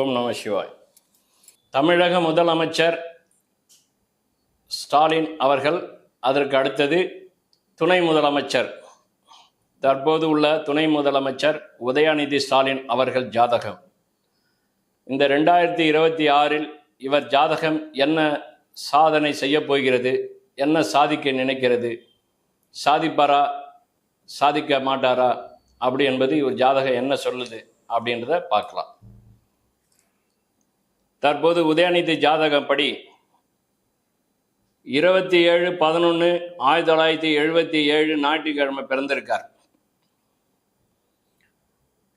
ஓம் நம சிவாய். தமிழக முதலமைச்சர் ஸ்டாலின் அவர்கள் அதற்கு அடுத்தது துணை முதலமைச்சர் தற்போது உள்ள துணை முதலமைச்சர் உதயாநிதி ஸ்டாலின் அவர்கள் ஜாதகம். இந்த ரெண்டாயிரத்தி இருபத்தி ஆறில் இவர் ஜாதகம் என்ன சாதனை செய்ய போகிறது என்ன சாதிக்க நினைக்கிறது சாதிப்பாரா சாதிக்க மாட்டாரா அப்படி என்பது இவர் ஜாதகம் என்ன சொல்லுது அப்படின்றத பார்க்கலாம். தற்போது உதயநிதி ஜாதகம் படி இருபத்தி ஏழு பதினொன்று ஆயிரத்தி தொள்ளாயிரத்தி எழுபத்தி ஏழு ஞாயிற்றுக்கிழமை பிறந்திருக்கார்.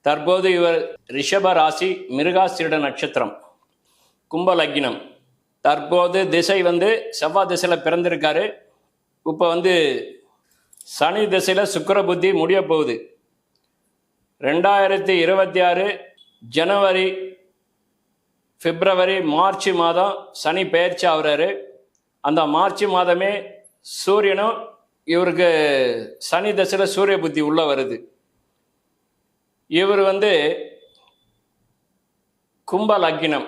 தற்போது இவர் ரிஷப ராசி மிருகாசிரிட நட்சத்திரம் கும்ப லக்னம். தற்போது திசை வந்து செவ்வாய் திசையில் பிறந்திருக்காரு. இப்போ வந்து சனி திசையில் சுக்கிர புத்தி முடிய போகுது. ரெண்டாயிரத்தி இருபத்தி ஆறு ஜனவரி பிப்ரவரி மார்ச் மாதம் சனி பெயர்ச்சி ஆகுறாரு. அந்த மார்ச் மாதமே சூரியனும் இவருக்கு சனி தசையில் சூரிய புத்தி உள்ள வருது. இவர் வந்து கும்ப லக்னம்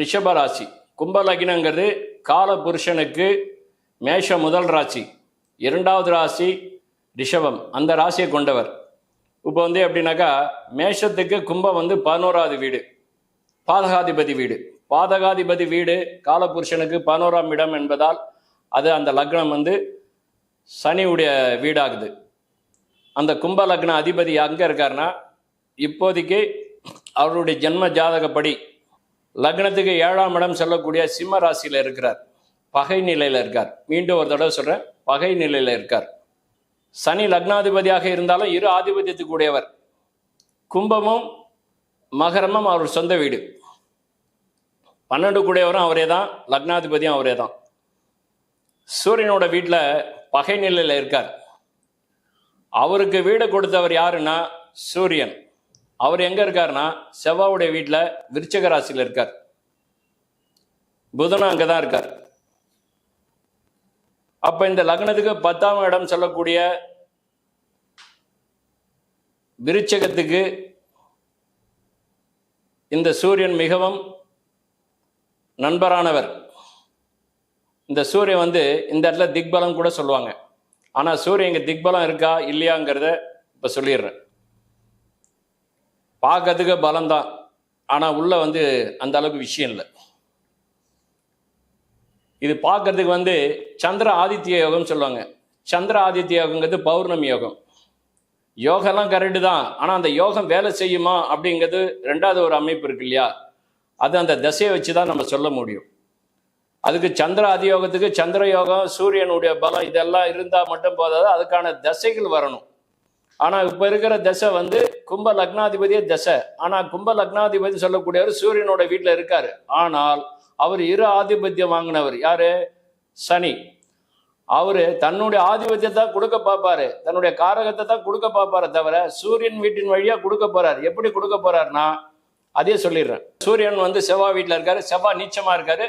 ரிஷப ராசி கும்ப லக்னங்கிறது கால புருஷனுக்கு மேஷ முதல் ராசி. இரண்டாவது ராசி ரிஷபம் அந்த ராசியை கொண்டவர். இப்போ வந்து எப்படின்னாக்கா மேஷத்துக்கு கும்பம் வந்து பதினோராவது வீடு. பாதகாதிபதி வீடு. பாதகாதிபதி வீடு காலபுருஷனுக்கு பதினோராம் இடம் என்பதால் அது அந்த லக்னம் வந்து சனியுடைய வீடாகுது. அந்த கும்ப லக்ன அதிபதி எங்கே இருக்காருன்னா இப்போதைக்கு அவருடைய ஜென்ம ஜாதகப்படி லக்னத்துக்கு ஏழாம் இடம் செல்லக்கூடிய சிம்ம ராசியில் இருக்கிறார். பகை நிலையில் இருக்கார். மீண்டும் ஒரு தடவை சொல்கிறேன் பகை நிலையில் இருக்கார். சனி லக்னாதிபதியாக இருந்தாலும் இரு ஆதிபத்தியத்துக்குடையவர் கும்பமும் மகரமும் அவர் சொந்த வீடு. பன்னெண்டு கூடையவரும் அவரே தான் லக்னாதிபதியும் அவரே தான். சூரியனோட வீட்டில் பகை நிலையில் இருக்கார். அவருக்கு வீடு கொடுத்தவர் யாருன்னா சூரியன். அவர் எங்கே இருக்காருன்னா செவ்வாவுடைய வீட்டில் விருச்சக ராசியில் இருக்கார். புதனும் அங்கே தான் இருக்கார். அப்போ இந்த லக்னத்துக்கு பத்தாம் இடம் சொல்லக்கூடிய விருச்சகத்துக்கு இந்த சூரியன் மிகவும் நண்பரானவர். இந்த சூரியன் வந்து இந்த இடத்துல திக்பலம் கூட சொல்லுவாங்க. ஆனால் சூரியன் இங்கே திக்பலம் இருக்கா இல்லையாங்கிறத இப்போ சொல்லிடுறேன். பார்க்கறதுக்கு பலம்தான். ஆனால் உள்ளே வந்து அந்த அளவுக்கு விஷயம் இல்லை. இது பார்க்கறதுக்கு வந்து சந்திர ஆதித்ய யோகம் சொல்லுவாங்க. சந்திர ஆதித்ய யோகங்கிறது பௌர்ணமி யோகம். யோகெல்லாம் கரெக்டு தான். ஆனால் அந்த யோகம் வேலை செய்யுமா அப்படிங்கிறது ரெண்டாவது ஒரு அமைப்பு இருக்கு இல்லையா? அது அந்த திசையை வச்சு தான் நம்ம சொல்ல முடியும். அதுக்கு சந்திர அதியோகத்துக்கு சந்திர யோகம் சூரியனுடைய பலம் இதெல்லாம் இருந்தால் மட்டும் போதாது அதுக்கான தசைகள் வரணும். ஆனால் இப்போ இருக்கிற தசை வந்து கும்ப லக்னாதிபதியே தசை. ஆனால் கும்ப லக்னாதிபதி சொல்லக்கூடியவர் சூரியனோட வீட்டில் இருக்கார். ஆனால் அவர் இரு ஆதிபத்தியம் வாங்கினவர். யார்? சனி. அவர் தன்னுடைய ஆதிபத்தியத்தை கொடுக்க பார்ப்பாரு. தன்னுடைய காரகத்தை தான் கொடுக்க பார்ப்பாரு தவிர சூரியன் வீட்டின் வழியாக கொடுக்க போகிறார் எப்படி கொடுக்க போறாருன்னா அதே சொல்லிடுறேன். சூரியன் வந்து செவ்வாய் வீட்டில் இருக்காரு செவ்வாய் நீச்சமாக இருக்காரு.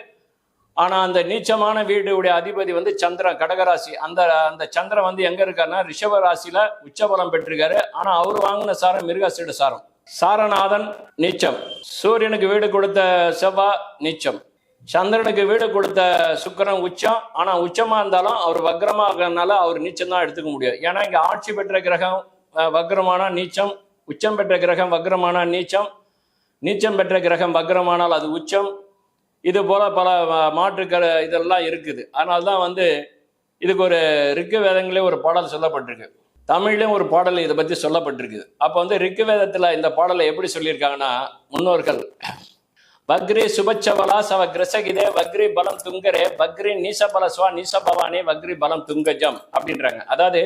ஆனால் அந்த நீச்சமான வீடுடைய அதிபதி வந்து சந்திரன் கடகராசி. அந்த அந்த சந்திரன் வந்து எங்கே இருக்காருன்னா ரிஷப ராசியில் உச்சபலம் பெற்றிருக்காரு. ஆனால் அவர் வாங்கின சாரம் மிருகாசீட சாரம். சாரநாதன் நீச்சம். சூரியனுக்கு வீடு கொடுத்த செவ்வாய் நீச்சம். சந்திரனுக்கு வீடு கொடுத்த சுக்கரன் உச்சம். ஆனால் உச்சமாக இருந்தாலும் அவர் வக்ரமாக இருக்கிறதுனால அவர் நீச்சம் தான் எடுத்துக்க முடியும். ஏன்னா இங்கே ஆட்சி பெற்ற கிரகம் வக்ரமான நீச்சம் உச்சம் பெற்ற கிரகம் வக்ரமான நீச்சம். நீச்சம் பெற்ற கிரகம் வக்ரமானால் அது உச்சம். இது போல பல அஹ், மாற்று இதெல்லாம் இருக்குது. அதனால தான் வந்து இதுக்கு ஒரு ரிக்கு வேதங்களே ஒரு பாடல் சொல்லப்பட்டிருக்கு. தமிழ்லேயும் ஒரு பாடல் இதை பற்றி சொல்லப்பட்டிருக்குது அப்போ வந்து ரிக்கு வேதத்தில் இந்த பாடலை எப்படி சொல்லியிருக்காங்கன்னா முன்னோர்கள் வக்ரி சுபச்சவலா சவ கிரசகிதே வக்ரி பலம் துங்கரே வக்ரி நீசபல சுவா நீசபவானே வக்ரி பலம் துங்கஜம் அப்படின்றாங்க. அதாவது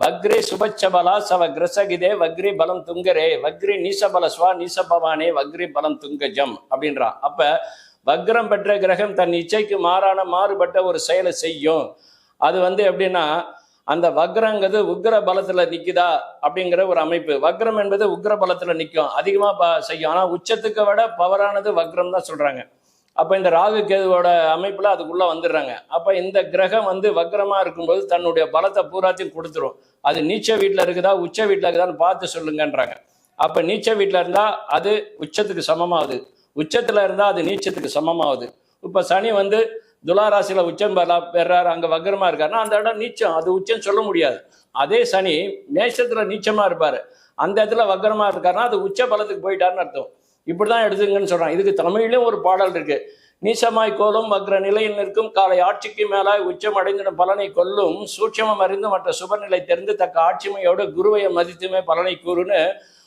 வக்ரி சுபச்சபலா சவ கிரசகிதே வக்ரி பலம் துங்கரே வக்ரி நீசபல ஸ்வா நீசபவானே வக்ரி பலம் துங்கஜம் அப்படின்றான் அப்ப வக்ரம் பெற்ற கிரகம் தன் இச்சைக்கு மாறான மாறுபட்ட ஒரு செயலை செய்யும். அது வந்து எப்படின்னா அந்த வக்ரங்கிறது உக்ர பலத்துல நிக்குதா அப்படிங்கிற ஒரு அமைப்பு. வக்ரம் என்பது உக்ர பலத்துல நிற்கும் அதிகமா ப- செய்யும். ஆனா உச்சத்துக்கு விட பவரானது வக்ரம் தான் சொல்றாங்க. அப்போ இந்த ராகு கேதுவோட அமைப்பில் அதுக்குள்ளே வந்துடுறாங்க. அப்போ இந்த கிரகம் வந்து வக்ரமாக இருக்கும்போது தன்னுடைய பலத்தை பூராத்தையும் கொடுத்துரும். அது நீச்ச வீட்டில் இருக்குதா உச்ச வீட்டில் இருக்குதான்னு பார்த்து சொல்லுங்கன்றாங்க. அப்போ நீச்ச வீட்டில் இருந்தால் அது உச்சத்துக்கு சமமாகுது. உச்சத்தில் இருந்தால் அது நீச்சத்துக்கு சமமாகுது. இப்போ சனி வந்து துளாராசியில உச்சம் பெறா- பெறாரு அங்கே வக்ரமாக இருக்காருன்னா அந்த இடம் நீச்சம். அது உச்சம் சொல்ல முடியாது. அதே சனி மேஷத்தில் நீச்சமாக இருப்பார். அந்த இடத்துல வக்ரமாக இருக்காருன்னா அது உச்ச பலத்துக்கு போயிட்டாருன்னு அர்த்தம். இப்படி தான் எடுத்துங்கன்னு சொல்கிறான் இதுக்கு தமிழ்லேயும் ஒரு பாடல் இருக்கு. நீசமாய் கோலும் வக்ர நிலையில் நிற்கும் காலை ஆட்சிக்கு மேலாய் உச்சம் அடைந்திடும் பலனை கொல்லும் சூட்சமம் அறிந்து மற்ற சுபநிலை தெரிந்து தக்க ஆட்சிமையோடு குருவையை மதித்துமே பலனை கூறுன்னு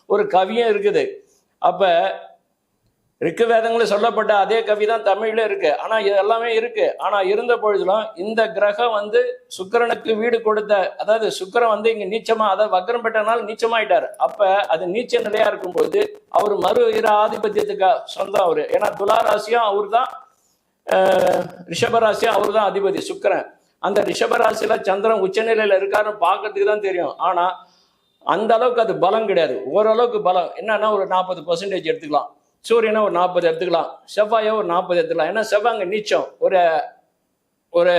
ஒரு கவியும் இருக்குது. அப்போ ரிக்கு வேதங்களில் சொல்லப்பட்ட அதே கவி தான் தமிழ்ல இருக்கு. ஆனா இது எல்லாமே இருக்கு. ஆனா இருந்த பொழுதுலாம் இந்த கிரகம் வந்து சுக்கரனுக்கு வீடு கொடுத்த அதாவது சுக்கரன் வந்து இங்க நீச்சமா அதாவது வக்ரம் பெற்றனால நீச்சமாயிட்டாரு. அப்ப அது நீச்ச நிலையா இருக்கும்போது அவர் மறு இர ஆதிபத்தியத்துக்கு சொந்தம் அவரு. ஏன்னா துளாராசியும் அவர் தான் ரிஷபராசியும் அவர் தான் அதிபதி சுக்கரன். அந்த ரிஷபராசியில சந்திரன் உச்சநிலையில இருக்காருன்னு பார்க்கறதுக்கு தான் தெரியும். ஆனா அந்த அளவுக்கு அது பலம் கிடையாது. ஓரளவுக்கு பலம். என்னன்னா ஒரு நாற்பது பர்சன்டேஜ் எடுத்துக்கலாம். சூரியனை ஒரு நாற்பது எடுத்துக்கலாம் செவ்வாயை ஒரு நாற்பது எடுத்துக்கலாம். ஏன்னா செவ்வாய் அங்கே நீச்சம். ஒரு ஒரு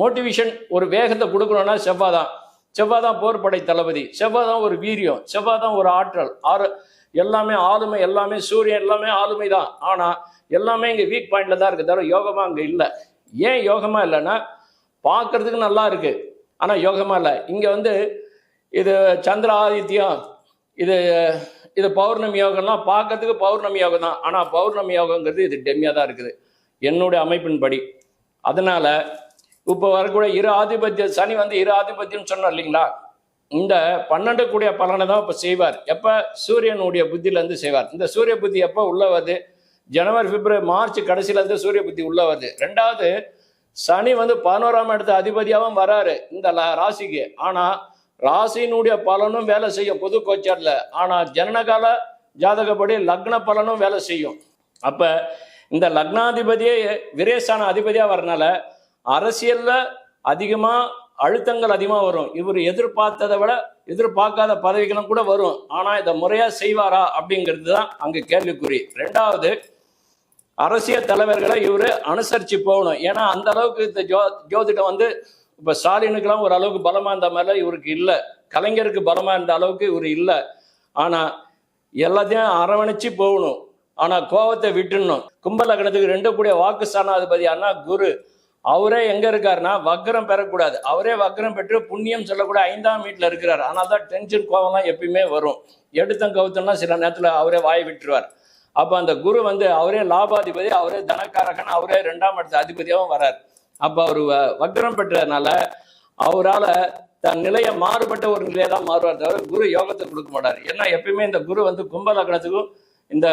மோட்டிவேஷன் ஒரு வேகத்தை கொடுக்கணும்னா செவ்வாய் தான். செவ்வாய் தான் போர்படை தளபதி. செவ்வாய் தான் ஒரு வீரியம். செவ்வாய் தான் ஒரு ஆற்றல். ஆறு எல்லாமே ஆளுமை எல்லாமே சூரியன் எல்லாமே ஆளுமை தான். ஆனால் எல்லாமே இங்கே வீக் பாயிண்டில் தான் இருக்குது தவிர யோகமாக அங்கே இல்லை. ஏன் யோகமாக இல்லைன்னா பார்க்கறதுக்கு நல்லா இருக்குது ஆனால் யோகமாக இல்லை. இங்கே வந்து இது சந்திர ஆதித்யம் இது இது பௌர்ணமி யோகம்லாம் பார்க்கறதுக்கு பௌர்ணமி யோகம் தான். ஆனால் பௌர்ணமி யோகங்கிறது இது டெம்மியாக தான் இருக்குது. என்னுடைய அமைப்பின்படி. அதனால் இப்போ வரக்கூடிய இரு ஆதிபத்திய சனி வந்து இரு ஆதிபத்தியம் சொன்னார் இல்லைங்களா? இந்த பன்னெண்டு கூடிய பலனை தான் இப்போ செய்வார். எப்போ? சூரியனுடைய புத்தியிலேருந்து செய்வார். இந்த சூரிய புத்தி எப்போ உள்ள வருது? ஜனவரி பிப்ரவரி மார்ச் கடைசியிலேருந்து சூரிய புத்தி உள்ள வருது. ரெண்டாவது சனி வந்து பதினோராம் இடத்து அதிபதியாகவும் வராரு. இந்த ராசிக்கு. ஆனால் ராசியினுடைய பலனும் வேலை செய்யும் பொது கோச்சரில் ஆனால் ஜனனகால ஜாதகப்படி லக்ன பலனும் வேலை செய்யும். அப்போ இந்த லக்னாதிபதியே விரேசான அதிபதியாக வரனால அரசியலில் அதிகமாக அழுத்தங்கள் அதிகமாக வரும். இவர் எதிர்பார்த்ததை விட எதிர்பார்க்காத பதவிகளும் கூட வரும். ஆனால் இதை முறையாக செய்வாரா அப்படிங்கிறது தான் அங்கே கேள்விக்குறி. ரெண்டாவது அரசியல் தலைவர்களை இவர் அனுசரித்து போகணும். ஏன்னா அந்த அளவுக்கு இந்த ஜோ ஜோதிடம் வந்து இப்ப ஸ்டாலினுக்கெல்லாம் ஒரு அளவுக்கு பலமா இருந்த மாதிரிலாம் இவருக்கு இல்லை. கலைஞருக்கு பலமா இருந்த அளவுக்கு இவர் இல்லை. ஆனா எல்லாத்தையும் அரவணைச்சு போகணும். ஆனா கோவத்தை விட்டுடணும். கும்ப லக்னத்துக்கு ரெண்டு கூடிய வாக்கு ஸ்தானாதிபதி அண்ணா குரு. அவரே எங்க இருக்காருன்னா வக்ரம் பெறக்கூடாது. அவரே வக்ரம் பெற்று புண்ணியம் சொல்லக்கூட ஐந்தாம் வீட்டில் இருக்கிறார். ஆனால் தான் டென்ஷன் கோவம்லாம் எப்பயுமே வரும். எடுத்தம் கவுத்தம்னா சில நேரத்தில் அவரே வாய் விட்டுருவார். அப்போ அந்த குரு வந்து அவரே லாபாதிபதி அவரே தனக்காரகன் அவரே ரெண்டாம் இடத்து அதிபதியாகவும் வரார். அப்போ அவர் வ- வக்ரம் பெற்றதுனால அவரால் தன் நிலையை மாறுபட்ட ஒரு நிலையை தான் மாறுவார் தவிர குரு யோகத்தை கொடுக்க மாட்டார். ஏன்னா எப்பயுமே இந்த குரு வந்து கும்ப லக்னத்துக்கும் இந்த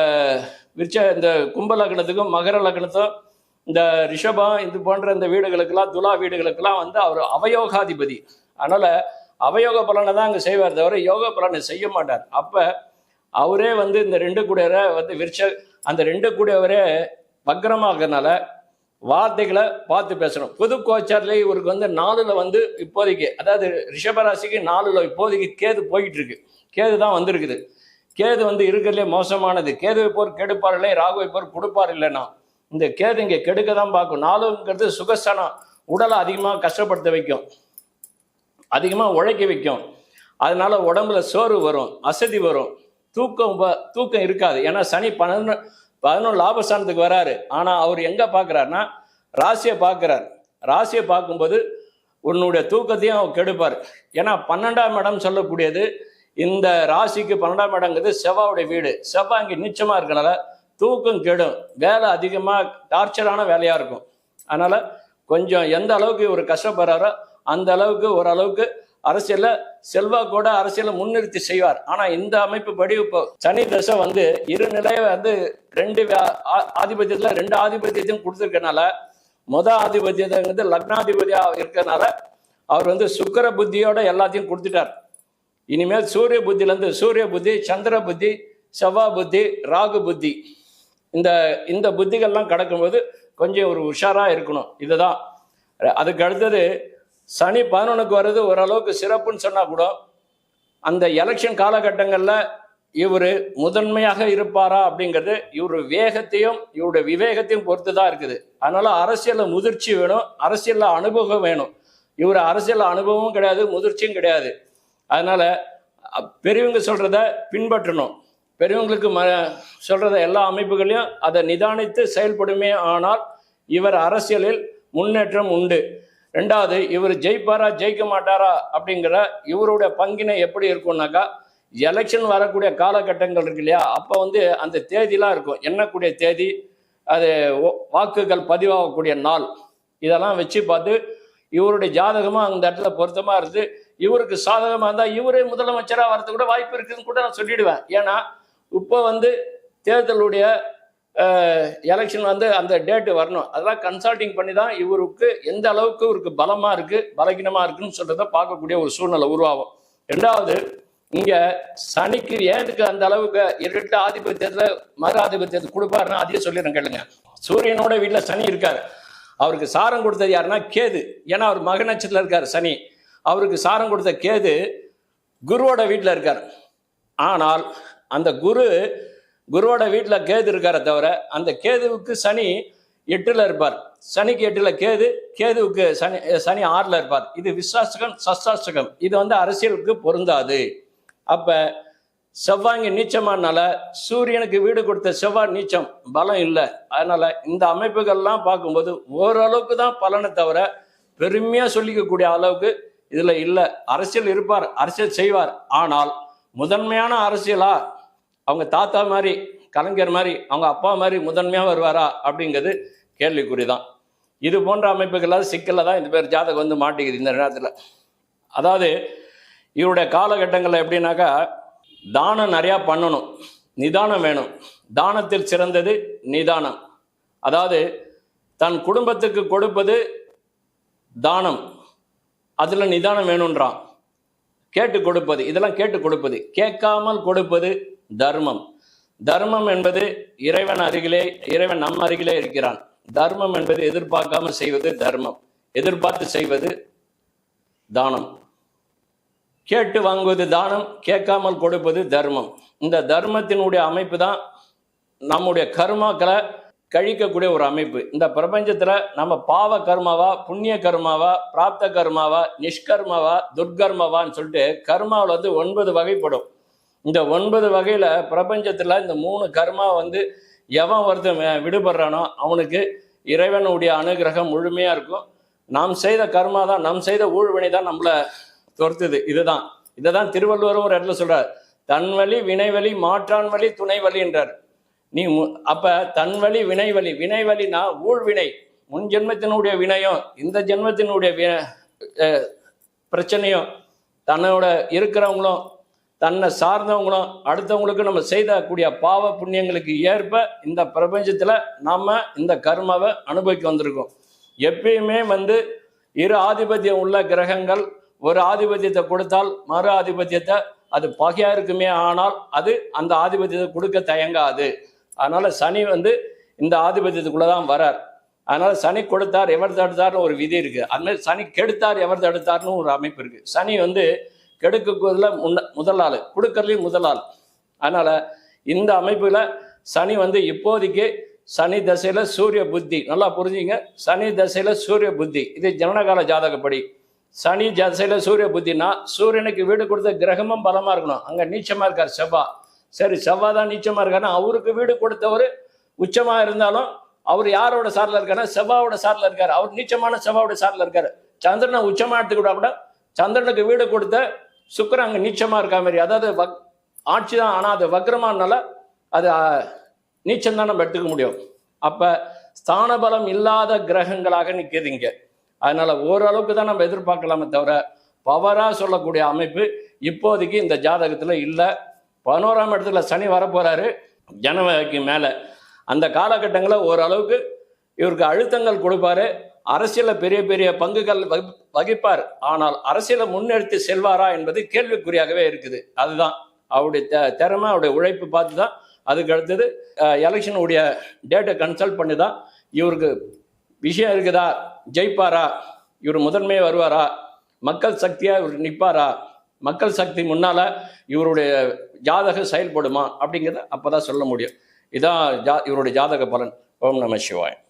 விருச்ச இந்த கும்ப லக்னத்துக்கும் மகர லக்னத்தும் இந்த ரிஷபம் இது போன்ற இந்த வீடுகளுக்கெல்லாம் துலா வீடுகளுக்கெல்லாம் வந்து அவர் அவயோகாதிபதி. அதனால் அவயோக பலனை தான் அங்கே செய்வார் தவிர யோக பலனை செய்ய மாட்டார். அப்போ அவரே வந்து இந்த ரெண்டு கூடியவரை வந்து விருச்ச அந்த ரெண்டு கூடியவரே வக்ரமாகறனால வார்த்தைகளை பார்த்து பேசணும். புது கோச்சார்லேயே இவருக்கு வந்து நாலுல வந்து இப்போதைக்கு அதாவது ரிஷபராசிக்கு நாலுல இப்போதைக்கு கேது போயிட்டு இருக்கு கேது தான் வந்திருக்குது. கேது வந்து இருக்கிறதுலே மோசமானது. கேதுவை போர் கெடுப்பார் இல்லை ராகுவை போர் கொடுப்பார் இல்லைன்னா இந்த கேது இங்கே கெடுக்க தான் பார்க்கும். நாலுங்கிறது சுகஸ்தானம். உடலை அதிகமாக கஷ்டப்படுத்த வைக்கும். அதிகமாக உழைக்க வைக்கும். அதனால உடம்புல சோறு வரும் அசதி வரும். தூக்கம் தூக்கம் இருக்காது. ஏன்னா சனி பன்னெண்டு பதினொன்று லாபஸ்தானத்துக்கு வராரு. ஆனால் அவர் எங்கே பார்க்குறாருன்னா ராசியை பார்க்குறார் ராசியை பார்க்கும்போது உன்னுடைய தூக்கத்தையும் அவர் கெடுப்பார். ஏன்னா பன்னெண்டாம் இடம் சொல்லக்கூடியது இந்த ராசிக்கு பன்னெண்டாம் இடங்கிறது செவ்வாவுடைய வீடு. செவ்வாய் இங்கே நிச்சயமாக இருக்கனால தூக்கம் கெடும். வேலை அதிகமாக டார்ச்சரான வேலையாக இருக்கும். அதனால் கொஞ்சம் எந்த அளவுக்கு இவர் கஷ்டப்படுறாரோ அந்த அளவுக்கு ஓரளவுக்கு அரசியல செல்வாக்கோட அரசியலை முன்னிறுத்தி செய்வார். ஆனா இந்த அமைப்பு படி இப்போ சனி தசை வந்து இரு நிலைய வந்து ரெண்டு ஆ- ஆதிபத்தியத்துல ரெண்டு ஆதிபத்தியத்தையும் கொடுத்துருக்கனால முத ஆதிபத்தியங்கிறது லக்னாதிபதியா இருக்கனால அவர் வந்து சுக்கர புத்தியோட எல்லாத்தையும் கொடுத்துட்டார். இனிமேல் சூரிய புத்தியிலேருந்து சூரிய புத்தி சந்திர புத்தி செவ்வா புத்தி ராகு புத்தி. இந்த இந்த புத்திகள்லாம் கடக்கும்போது கொஞ்சம் ஒரு உஷாரா இருக்கணும். இதுதான். அதுக்கு அடுத்தது சனி பதினொன்றுக்கு வர்றது ஓரளவுக்கு சிறப்புன்னு சொன்னால் கூட அந்த எலெக்ஷன் காலகட்டங்களில் இவர் முதன்மையாக இருப்பாரா அப்படிங்கிறது இவர் வேகத்தையும் இவருடைய விவேகத்தையும் பொறுத்து தான் இருக்குது. அதனால அரசியலில் முதிர்ச்சி வேணும் அரசியலில் அனுபவம் வேணும். இவர் அரசியல் அனுபவமும் கிடையாது முதிர்ச்சியும் கிடையாது. அதனால பெரியவங்க சொல்றத பின்பற்றணும். பெரியவங்களுக்கு ம சொல்றத எல்லா அமைப்புகளையும் அதை நிதானித்து செயல்படுமே ஆனால் இவர் அரசியலில் முன்னேற்றம் உண்டு. ரெண்டாவது இவர் ஜெயிப்பாரா ஜெயிக்க மாட்டாரா அப்படிங்கிற இவருடைய பங்கினை எப்படி இருக்கும்னாக்கா எலெக்ஷன் வரக்கூடிய காலகட்டங்கள் இருக்கு இல்லையா? அப்போ வந்து அந்த தேதிலாம் இருக்கும். எண்ணக்கூடிய தேதி அது வாக்குகள் பதிவாகக்கூடிய நாள். இதெல்லாம் வச்சு பார்த்து இவருடைய ஜாதகமாக அந்த இடத்துல பொருத்தமாக இருந்து இவருக்கு சாதகமாக இருந்தால் இவரே முதலமைச்சராக வரதுக்கு கூட வாய்ப்பு இருக்குதுன்னு கூட நான் சொல்லிடுவேன். ஏன்னா இப்போ வந்து தேர்தலுடைய எலெக்ஷன் வந்து அந்த டேட்டு வரணும். அதெல்லாம் கன்சல்டிங் பண்ணி தான் இவருக்கு எந்த அளவுக்கு இவருக்கு பலமாக இருக்குது பலகீனமாக இருக்குன்னு சொல்கிறத பார்க்கக்கூடிய ஒரு சூழ்நிலை உருவாகும். ரெண்டாவது இங்கே சனிக்கு ஏதுக்கு அந்த அளவுக்கு இருட்டு ஆதிபத்தியத்தில் மறு ஆதிபத்தியத்தை கொடுப்பாருன்னா அதையும் சொல்லிடுறேன் கேளுங்க. சூரியனோட வீட்டில் சனி இருக்காரு. அவருக்கு சாரம் கொடுத்தது யாருன்னா கேது. ஏன்னா அவர் மக நட்சத்திரத்தில் இருக்கார் சனி. அவருக்கு சாரம் கொடுத்த கேது குருவோட வீட்டில் இருக்கார். ஆனால் அந்த குரு குருவோட வீட்டில் கேது இருக்காரே தவிர அந்த கேதுவுக்கு சனி எட்டில் இருப்பார். சனிக்கு எட்டில் கேது கேதுவுக்கு சனி சனி ஆறில் இருப்பார். இது விசாசகம் சஸ்தாசகம் இது வந்து அரசியலுக்கு பொருந்தாது. அப்போ செவ்வாய்ங்க நீச்சமானால சூரியனுக்கு வீடு கொடுத்த செவ்வாய் நீச்சம் பலம் இல்லை. அதனால் இந்த அமைப்புகள்லாம் பார்க்கும்போது ஓரளவுக்கு தான் பலனை தவிர பெருமையாக சொல்லிக்கக்கூடிய அளவுக்கு இதில் இல்லை. அரசியல் இருப்பார் அரசியல் செய்வார். ஆனால் முதன்மையான அரசியலா அவங்க தாத்தா மாதிரி கலைஞர் மாதிரி அவங்க அப்பா மாதிரி முதன்மையாக வருவாரா அப்படிங்கிறது கேள்விக்குறி தான் இது போன்ற அமைப்புகளால் சிக்கலில் தான் இந்த பேர் ஜாதகம் வந்து மாட்டிக்குது இந்த நேரத்தில். அதாவது இவருடைய காலகட்டங்களில் எப்படின்னாக்கா தானம் நிறையா பண்ணணும். நிதானம் வேணும். தானத்தில் சிறந்தது நிதானம். அதாவது தன் குடும்பத்துக்கு கொடுப்பது தானம். அதில் நிதானம் வேணுன்றான் கேட்டு கொடுப்பது இதெல்லாம் கேட்டு கொடுப்பது. கேட்காமல் கொடுப்பது தர்மம். தர்மம் என்பது இறைவன் அருகிலே இறைவன் நம் அருகிலே இருக்கிறான். தர்மம் என்பது எதிர்பார்க்காம செய்வது தர்மம். எதிர்பார்த்து செய்வது தானம். கேட்டு வாங்குவது தானம் கேட்காமல் கொடுப்பது தர்மம். இந்த தர்மத்தினுடைய அமைப்பு தான் நம்முடைய கர்மாக்களை கழிக்கக்கூடிய ஒரு அமைப்பு. இந்த பிரபஞ்சத்தில் நம்ம பாவ கர்மாவா புண்ணிய கர்மாவா பிராப்த கர்மாவா நிஷ்கர்மாவா துர்கர்மாவான்னு சொல்லிட்டு கர்மாவில் வந்து ஒன்பது வகைப்படும். இந்த ஒன்பது வகையில் பிரபஞ்சத்தில் இந்த மூணு கர்மா வந்து எவன் ஒருத்தன் விடுபடுறானோ அவனுக்கு இறைவனுடைய அனுகிரகம் முழுமையாக இருக்கும். நாம் செய்த கர்மா தான் நாம் செய்த ஊழ்வினை தான் நம்மளை துரத்துது. இதுதான். இதை தான் திருவள்ளுவரும் ஒரு இடத்துல சொல்கிறார் தன் வழி வினைவழி மாற்றான் வழி துணை வழி என்றார். நீ மு- அப்ப தன் வழி வினைவழி வினைவழினா ஊழ்வினை. முன் ஜென்மத்தினுடைய வினையும் இந்த ஜென்மத்தினுடைய வி- பிரச்சனையும் தன்னோட இருக்கிறவங்களும் தன்னை சார்ந்தவங்களும் அடுத்தவங்களுக்கு நம்ம செய்தக்கூடிய பாவ புண்ணியங்களுக்கு ஏற்ப இந்த பிரபஞ்சத்தில் நம்ம இந்த கர்மாவை அனுபவிக்க வந்திருக்கோம். எப்பயுமே வந்து இரு ஆதிபத்தியம் உள்ள கிரகங்கள் ஒரு ஆதிபத்தியத்தை கொடுத்தால் மறு ஆதிபத்தியத்தை அது பகையா இருக்குமே ஆனால் அது அந்த ஆதிபத்தியத்தை கொடுக்க தயங்காது. அதனால சனி வந்து இந்த ஆதிபத்தியத்துக்குள்ள தான் வரார். அதனால சனி கொடுத்தார் எவர் தடுத்தார்னு ஒரு விதி இருக்கு. அது மாதிரி சனி கெடுத்தார் எவர் தடுத்தார்னு ஒரு அமைப்பு இருக்கு. சனி வந்து கெடுக்கிறதுல முன்ன முதல் ஆள் கொடுக்கறதுலையும் முதல் ஆள். அதனால இந்த அமைப்புல சனி வந்து இப்போதைக்கு சனி தசையில சூரிய புத்தி. நல்லா புரிஞ்சுங்க. சனி தசையில சூரிய புத்தி. இது ஜனனகால ஜாதகப்படி. சனி தசையில சூரிய புத்தினா சூரியனுக்கு வீடு கொடுத்த கிரகமும் பலமா இருக்கணும். அங்க நீச்சமா இருக்கார் செவ்வா. சரி செவ்வா தான் நீச்சமா இருக்காருன்னா அவருக்கு வீடு கொடுத்தவர் உச்சமா இருந்தாலும் அவர் யாரோட சார்ல இருக்காருன்னா செவ்வாவோட சார்ல இருக்காரு. அவர் நீச்சமான செவ்வாவோட சார்ல இருக்காரு. சந்திரனை உச்சமா எடுத்துக்கிட்டா கூட சந்திரனுக்கு வீடு கொடுத்த சுக்கிரன் அங்கே நீச்சமாக இருக்கா மாதிரி. அதாவது வக் ஆட்சி தான் ஆனால் அது வக்ரமானால அது நீச்சம் தான் நம்ம எடுத்துக்க முடியும். அப்போ ஸ்தானபலம் இல்லாத கிரகங்களாக நிற்குது இங்கே. அதனால் ஓரளவுக்கு தான் நம்ம எதிர்பார்க்கலாமே தவிர பவராக சொல்லக்கூடிய அமைப்பு இப்போதைக்கு இந்த ஜாதகத்தில் இல்லை. பதினோராம் இடத்துல சனி வரப்போகிறாரு ஜனவரிக்கு மேலே. அந்த காலகட்டங்களில் ஓரளவுக்கு இவருக்கு அழுத்தங்கள் கொடுப்பாரு. அரசியலில் பெரிய பெரிய பங்குகள் வகிப்பார். ஆனால் அரசியலை முன்னெடுத்து செல்வாரா என்பது கேள்விக்குறியாகவே இருக்குது. அதுதான் அவருடைய த- திறமை அவருடைய உழைப்பு பார்த்து தான் அதுக்கு அடுத்தது எலெக்ஷனுடைய டேட்டை கன்சல்ட் பண்ணி தான் இவருக்கு விஷயம் இருக்குதா? ஜெயிப்பாரா? இவர் முதன்மையே வருவாரா? மக்கள் சக்தியாக இவர் நிற்பாரா? மக்கள் சக்தி முன்னால இவருடைய ஜாதகம் செயல்படுமா? அப்படிங்கிறத அப்பதான் சொல்ல முடியும். இதான் ஜா இவருடைய ஜாதக பலன். ஓம் நம சிவாய்.